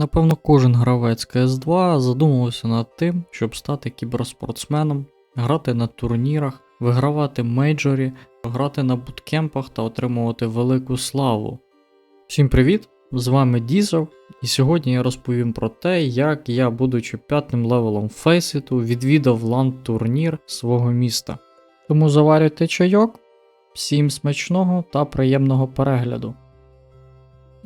Напевно, кожен гравець CS2 задумувався над тим, щоб стати кіберспортсменом, грати на турнірах, вигравати мейджорі, грати на буткемпах та отримувати велику славу. Всім привіт! З вами Дізел, і сьогодні я розповім про те, як я, будучи п'ятим левелом Фейситу, відвідав ланд-турнір свого міста. Тому заварюйте чайок, всім смачного та приємного перегляду.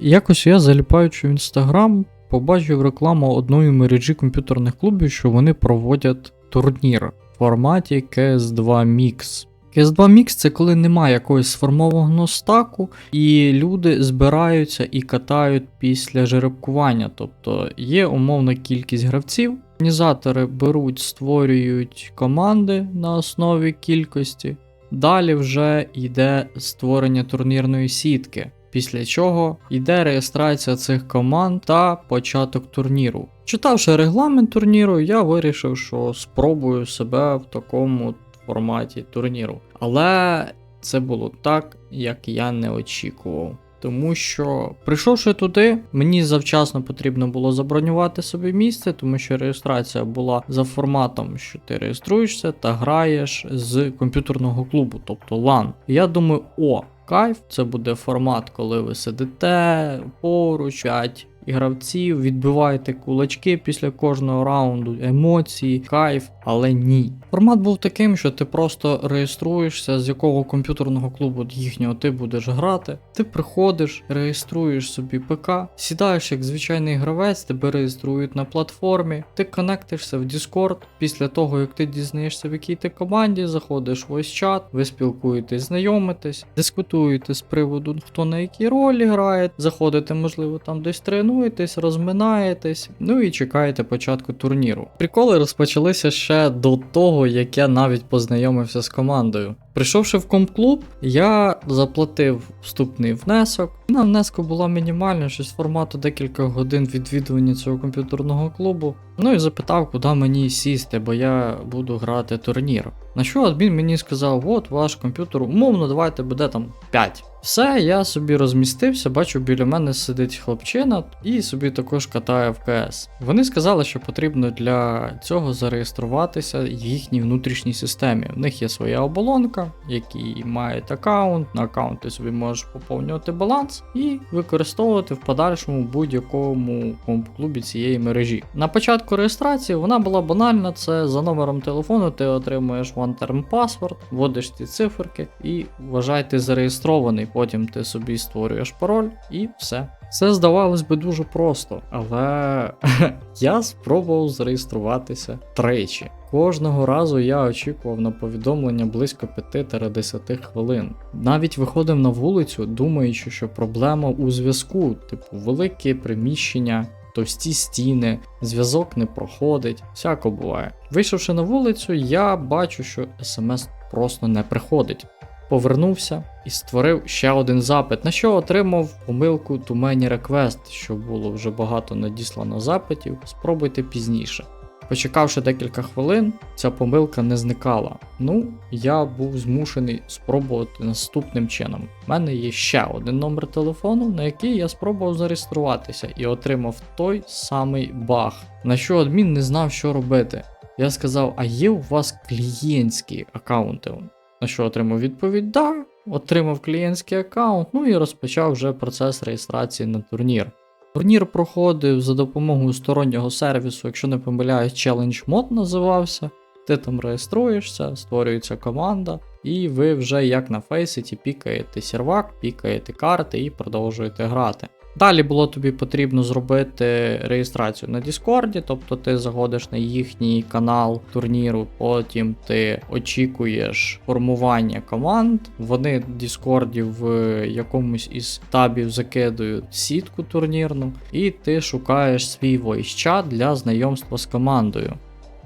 Якось я, заліпаючи в інстаграм, побачив рекламу одної мережі комп'ютерних клубів, що вони проводять турнір в форматі CS2 Mix. CS2 Mix це коли немає якогось сформованого стаку, і люди збираються і катають після жеребкування. Тобто є умовна кількість гравців. Організатори беруть, створюють команди на основі кількості. Далі вже йде створення турнірної сітки. Після чого йде реєстрація цих команд та початок турніру. Читавши регламент турніру, я вирішив, що спробую себе в такому форматі турніру. Але це було так, як я не очікував. Тому що, прийшовши туди, мені завчасно потрібно було забронювати собі місце, тому що реєстрація була за форматом, що ти реєструєшся та граєш з комп'ютерного клубу, тобто LAN. Я думаю, о, кайф, це буде формат, коли ви сидите поруч, 5 і гравців, відбиваєте кулачки після кожного раунду, емоції, кайф, але ні. Формат був таким, що ти просто реєструєшся, з якого комп'ютерного клубу їхнього ти будеш грати. Ти приходиш, реєструєш собі ПК, сідаєш як звичайний гравець, тебе реєструють на платформі, ти коннектишся в Discord. Після того, як ти дізнаєшся, в якій ти команді, заходиш в ось чат, ви спілкуєтесь, знайомитесь, дискутуєте з приводу, хто на якій ролі грає, заходите, можливо, там десь тренуєтесь, розминаєтесь, ну і чекаєте початку турніру. Приколи розпочалися ще до того, як я навіть познайомився з командою. Прийшовши в комп-клуб, я заплатив вступний внесок. На внеску була мінімальна, щось формату декілька годин відвідування цього комп'ютерного клубу. Ну і запитав, куди мені сісти, бо я буду грати турнір. На що адмін мені сказав: от ваш комп'ютер, умовно, давайте буде там 5. Все, я собі розмістився, бачу, біля мене сидить хлопчина і собі також катає в КС. Вони сказали, що потрібно для цього зареєструватися в їхній внутрішній системі. В них є своя оболонка, який має аккаунт. На аккаунт ти собі можеш поповнювати баланс і використовувати в подальшому будь-якому комп-клубі цієї мережі. На початку реєстрації вона була банальна, це за номером телефону ти отримуєш one-term password, вводиш ці циферки і вважай, ти зареєстрований. Потім ти собі створюєш пароль і все. Це здавалось би дуже просто, але я спробував зареєструватися тричі. Кожного разу я очікував на повідомлення близько 5-10 хвилин. Навіть виходив на вулицю, думаючи, що проблема у зв'язку, типу велике приміщення. Товсті стіни, зв'язок не проходить, всяко буває. Вийшовши на вулицю, я бачу, що смс просто не приходить. Повернувся і створив ще один запит, на що отримав помилку to many request, що було вже багато надіслано запитів. Спробуйте пізніше. Почекавши декілька хвилин, ця помилка не зникала. Ну, я був змушений спробувати наступним чином. У мене є ще один номер телефону, на який я спробував зареєструватися і отримав той самий баг, на що адмін не знав, що робити. Я сказав: а є у вас клієнтські аккаунти? На що отримав відповідь: да, отримав клієнтський аккаунт, ну і розпочав вже процес реєстрації на турнір. Турнір проходив за допомогою стороннього сервісу, якщо не помиляюсь, Challenge Mod називався. Ти там реєструєшся, створюється команда, і ви вже як на фейситі пікаєте сервак, пікаєте карти і продовжуєте грати. Далі було тобі потрібно зробити реєстрацію на Діскорді, тобто ти заходиш на їхній канал турніру, потім ти очікуєш формування команд. Вони в Діскорді в якомусь із табів закидують сітку турнірну, і ти шукаєш свій войс-чат для знайомства з командою.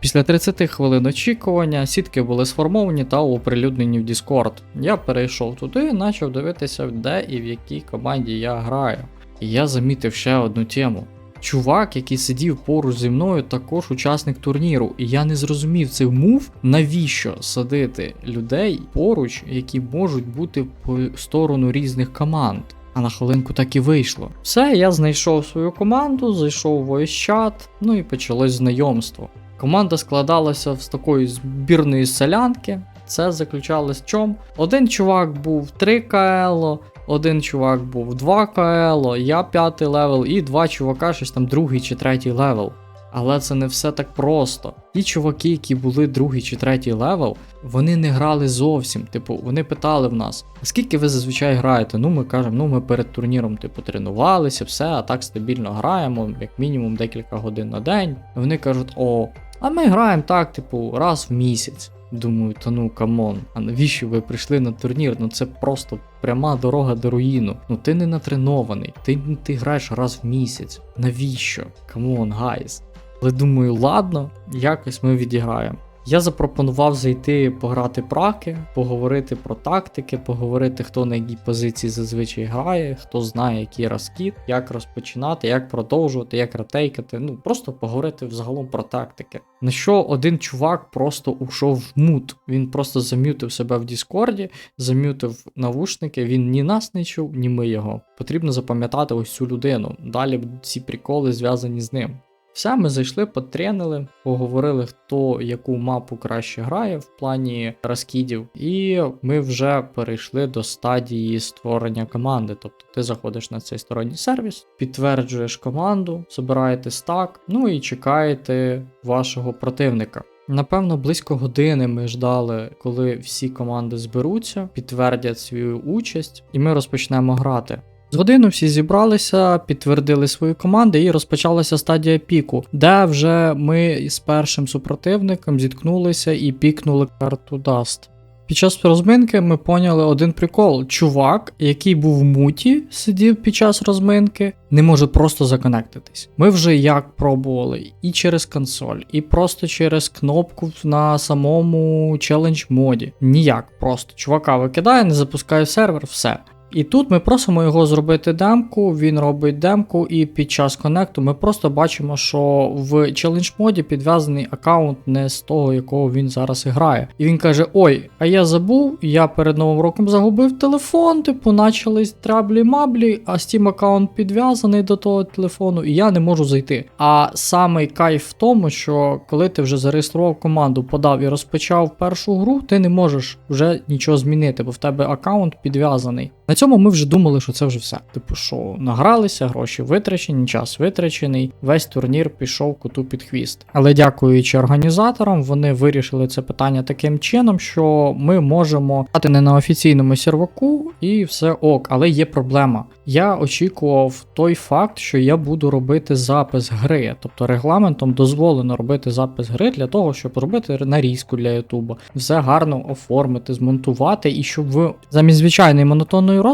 Після 30 хвилин очікування сітки були сформовані та оприлюднені в Discord. Я перейшов туди і почав дивитися, де і в якій команді я граю. І я замітив ще одну тему. Чувак, який сидів поруч зі мною, також учасник турніру, і я не зрозумів цей мув, навіщо садити людей поруч, які можуть бути по сторону різних команд. А на хвилинку так і вийшло. Все, я знайшов свою команду, зайшов в voice-чат, ну і почалось знайомство. Команда складалася з такої збірної селянки. Це заключалось в чому? Один чувак був 3 КЛ, один чувак був 2 КЛ, я 5 левел, і два чувака, щось там другий чи третій левел. Але це не все так просто. Ті чуваки, які були другий чи третій левел, вони не грали зовсім. Типу, вони питали в нас, а скільки ви зазвичай граєте? Ну, ми кажемо, ну ми перед турніром, типу, тренувалися, все, а так стабільно граємо, як мінімум декілька годин на день. Вони кажуть, о, а ми граємо так, типу, раз в місяць. Думаю, та ну камон, а навіщо ви прийшли на турнір? Ну це просто пряма дорога до руїну. Ну ти не натренований, ти, ти граєш раз в місяць. Навіщо? Камон, гайс. Але думаю, ладно, якось ми відіграємо. Я запропонував зайти пограти праки, поговорити про тактики, поговорити, хто на якій позиції зазвичай грає, хто знає, який розкіт, як розпочинати, як продовжувати, як ретейкати. Ну просто поговорити взагалом про тактики. На що один чувак просто ушов в мут. Він просто зам'ютив себе в Діскорді, зам'ютив навушники. Він ні нас не чув, ні ми його. Потрібно запам'ятати ось цю людину. Далі ці приколи зв'язані з ним. Все, ми зайшли, потренили, поговорили, хто яку мапу краще грає в плані розкідів, і ми вже перейшли до стадії створення команди. Тобто ти заходиш на цей сторонній сервіс, підтверджуєш команду, збираєте стак, ну і чекаєте вашого противника. Напевно, близько години ми ждали, коли всі команди зберуться, підтвердять свою участь, і ми розпочнемо грати. З годину всі зібралися, підтвердили свої команди і розпочалася стадія піку, де вже ми з першим супротивником зіткнулися і пікнули карту Даст. Під час розминки ми поняли один прикол: чувак, який був в муті, сидів під час розминки, не може просто законектитись. Ми вже як пробували і через консоль, і просто через кнопку на самому челендж моді. Ніяк просто чувака викидає, не запускає сервер, все. І тут ми просимо його зробити демку, він робить демку, і під час конекту ми просто бачимо, що в челендж моді підв'язаний аккаунт не з того, якого він зараз грає. І він каже: Ой, а я забув, я перед новим роком загубив телефон, типу, почались траблі-маблі, а Steam аккаунт підв'язаний до того телефону, і я не можу зайти. А самий кайф в тому, що коли ти вже зареєстрував команду, подав і розпочав першу гру, ти не можеш вже нічого змінити, бо в тебе аккаунт підв'язаний. На цьому ми вже думали, що це вже все. Типу, що награлися, гроші витрачені, час витрачений, весь турнір пішов коту під хвіст. Але дякуючи організаторам, вони вирішили це питання таким чином, що ми можемо грати не на офіційному серваку і все ок, але є проблема. Я очікував той факт, що я буду робити запис гри, тобто регламентом дозволено робити запис гри для того, щоб робити нарізку для Ютуба, все гарно оформити, змонтувати, і щоб ви замість звичайної монотонної розповіді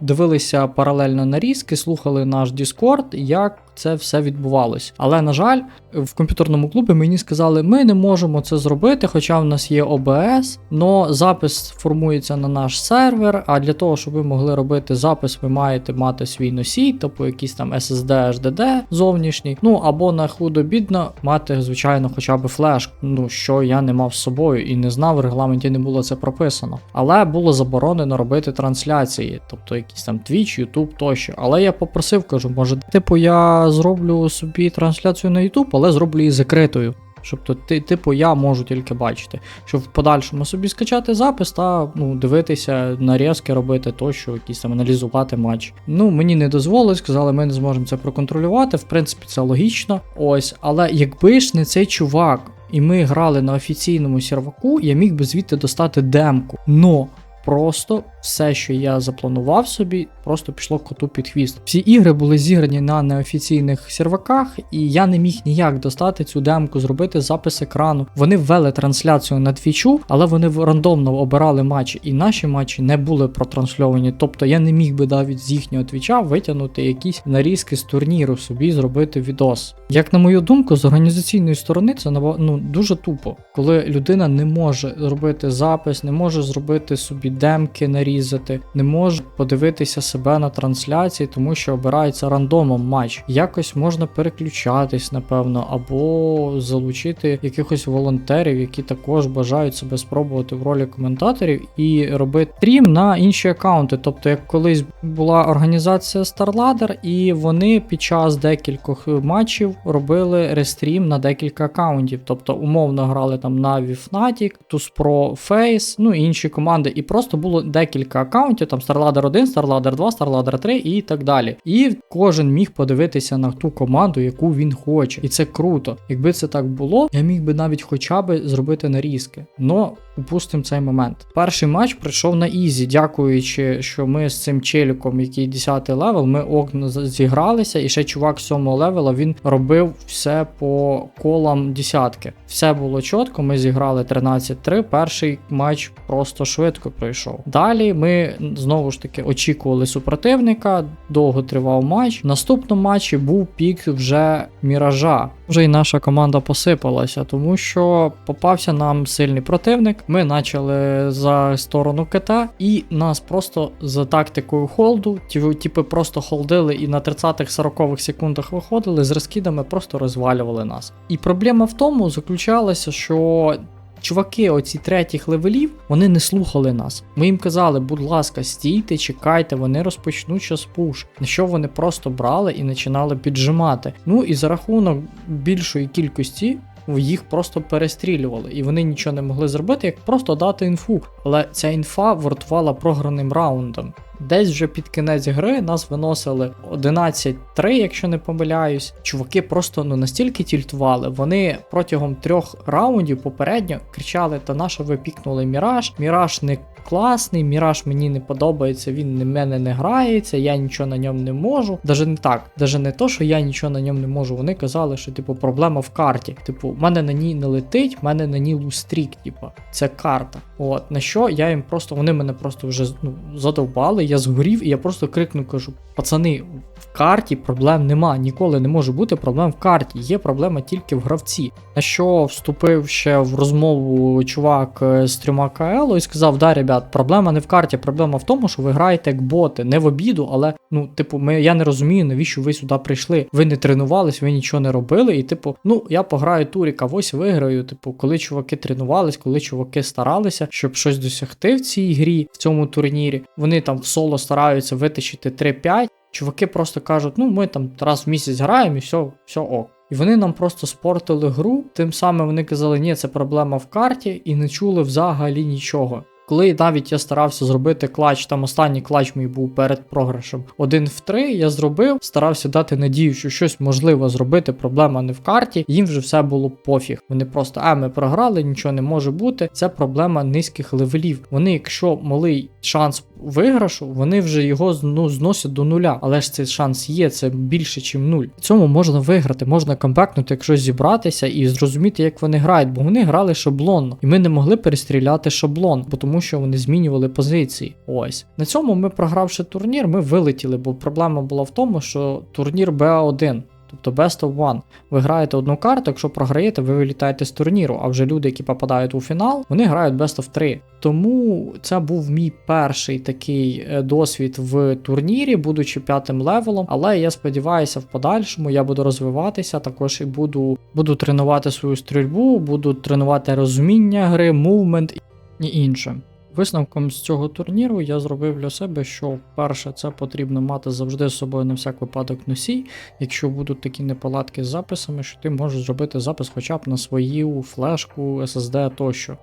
дивилися паралельно нарізки, слухали наш Discord, як це все відбувалось. Але на жаль, в комп'ютерному клубі мені сказали, ми не можемо це зробити, хоча в нас є OBS, но запис формується на наш сервер. А для того, щоб ви могли робити запис, ви маєте мати свій носій, тобто якийсь там SSD, HDD зовнішній. Ну або на худо-бідно мати, звичайно, хоча б флеш, ну що я не мав з собою і не знав, в регламенті не було це прописано. Але було заборонено робити трансляції, тобто якісь там Twitch, YouTube тощо. Але я попросив, кажу, може, типу, я зроблю собі трансляцію на YouTube, але зроблю її закритою. Щоб ти, типу, я можу тільки бачити, щоб в подальшому собі скачати запис та ну, дивитися, нарізки робити тощо, якісь там аналізувати матч. Ну, мені не дозволили, сказали, ми не зможемо це проконтролювати. В принципі, це логічно. Ось, але якби ж не цей чувак, і ми грали на офіційному серваку, я міг би звідти достати демку. Но просто все, що я запланував собі, просто пішло коту під хвіст. Всі ігри були зіграні на неофіційних серваках, і я не міг ніяк достати цю демку, зробити запис екрану. Вони ввели трансляцію на твічу, але вони рандомно обирали матчі, і наші матчі не були протрансльовані. Тобто я не міг би навіть з їхнього твіча витягнути якісь нарізки з турніру собі зробити відос. Як на мою думку, з організаційної сторони це ну, дуже тупо, коли людина не може зробити запис, не може зробити собі демки нарізки нарізати, не може подивитися себе на трансляції, тому що обирається рандомом матч. Якось можна переключатись, напевно, або залучити якихось волонтерів, які також бажають себе спробувати в ролі коментаторів і робити стрім на інші аккаунти. Тобто, як колись була організація StarLadder, і вони під час декількох матчів робили рестрім на декілька аккаунтів. Тобто, умовно грали там Na'Vi Fnatic, TusPro Face, ну і інші команди. І просто було декілька аккаунтів, там StarLadder 1, StarLadder 2, StarLadder 3 і так далі. І кожен міг подивитися на ту команду, яку він хоче. І це круто. Якби це так було, я міг би навіть хоча б зробити нарізки. Но упустимо цей момент. Перший матч прийшов на Ізі, дякуючи, що ми з цим челіком, який 10 левел, ми окна зігралися, і ще чувак 7 левела він робив все по колам десятки. Все було чітко, ми зіграли 13-3. Перший матч просто швидко пройшов. Далі ми знову ж таки очікували супротивника, довго тривав матч. В наступному матчі був пік вже міража. Вже й наша команда посипалася, тому що попався нам сильний противник. Ми почали за сторону КТ, і нас просто за тактикою холду, типи просто холдили і на 30-40 секундах виходили з розкидами, просто розвалювали нас. І проблема в тому заключалася, що. Чуваки, оці третіх левелів, вони не слухали нас. Ми їм казали, будь ласка, стійте, чекайте, вони розпочнуть час пуш. На що вони просто брали і починали піджимати. Ну і за рахунок більшої кількості їх просто перестрілювали, і вони нічого не могли зробити, як просто дати інфу. Але ця інфа вартувала програним раундом. Десь вже під кінець гри нас виносили 11-3, якщо не помиляюсь. Чуваки просто ну настільки тільтували. Вони протягом трьох раундів попередньо кричали: Та на що ви пікнули Міраж? Міраж не класний, Міраж мені не подобається, він на мене не грається, я нічого на ньому не можу. Даже не так, даже не то, що я нічого на ньому не можу. Вони казали, що типу проблема в карті. Типу, в мене на ній не летить, в мене на ній лустрік, типу, це карта. От на що я їм просто, вони мене просто вже ну, задовбали. Я згорів, і я просто крикну, кажу: пацани, в карті проблем нема. Ніколи не може бути проблем в карті. Є проблема тільки в гравці. На що вступив ще в розмову чувак е, з трьома КЛ і сказав: Да, ребят, проблема не в карті, проблема в тому, що ви граєте як боти, не в обіду, але ну, типу, ми, я не розумію, навіщо ви сюди прийшли. Ви не тренувались, ви нічого не робили. І, типу, ну я пограю туріка, ось виграю. Типу, коли чуваки тренувались, коли чуваки старалися, щоб щось досягти в цій грі, в цьому турнірі, вони там в соло стараються витащити 3-5. Чуваки просто кажуть, ну ми там раз в місяць граємо і все, все ок. І вони нам просто спортили гру, тим самим вони казали, ні, це проблема в карті, і не чули взагалі нічого. Коли навіть я старався зробити клач, там останній клач мій був перед програшем. Один в три я зробив, старався дати надію, що щось можливо зробити, проблема не в карті. Їм вже все було пофіг. Вони просто, а ми програли, нічого не може бути. Це проблема низьких левелів. Вони, якщо малий шанс виграшу, вони вже його ну, зносять до нуля. Але ж цей шанс є, це більше, ніж нуль. Цьому можна виграти, можна камбекнути, якщо зібратися і зрозуміти, як вони грають, бо вони грали шаблонно, і ми не могли перестріляти шаблон, тому що вони змінювали позиції. Ось на цьому ми, програвши турнір, ми вилетіли, бо проблема була в тому, що турнір БА1. Тобто Best of One. Ви граєте одну карту, якщо програєте, ви вилітаєте з турніру. А вже люди, які попадають у фінал, вони грають Best of 3. Тому це був мій перший такий е, досвід в турнірі, будучи п'ятим левелом. Але я сподіваюся, в подальшому я буду розвиватися, також і буду, буду тренувати свою стрільбу, буду тренувати розуміння гри, мувмент і інше. Висновком з цього турніру я зробив для себе, що перше, це потрібно мати завжди з собою на всяк випадок носій. Якщо будуть такі неполадки з записами, що ти можеш зробити запис хоча б на свою флешку, SSD тощо.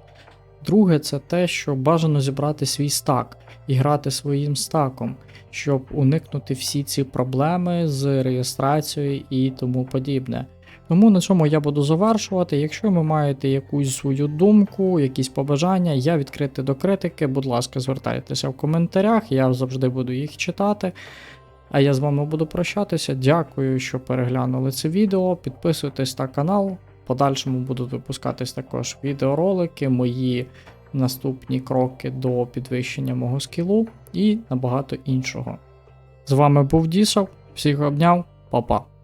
Друге, це те, що бажано зібрати свій стак і грати своїм стаком, щоб уникнути всі ці проблеми з реєстрацією і тому подібне. Тому на цьому я буду завершувати. Якщо ви маєте якусь свою думку, якісь побажання, я відкритий до критики. Будь ласка, звертайтеся в коментарях, я завжди буду їх читати. А я з вами буду прощатися. Дякую, що переглянули це відео. Підписуйтесь на канал. В подальшому будуть випускатись також відеоролики, мої наступні кроки до підвищення мого скілу і набагато іншого. З вами був Дісов, всіх обняв, па-па.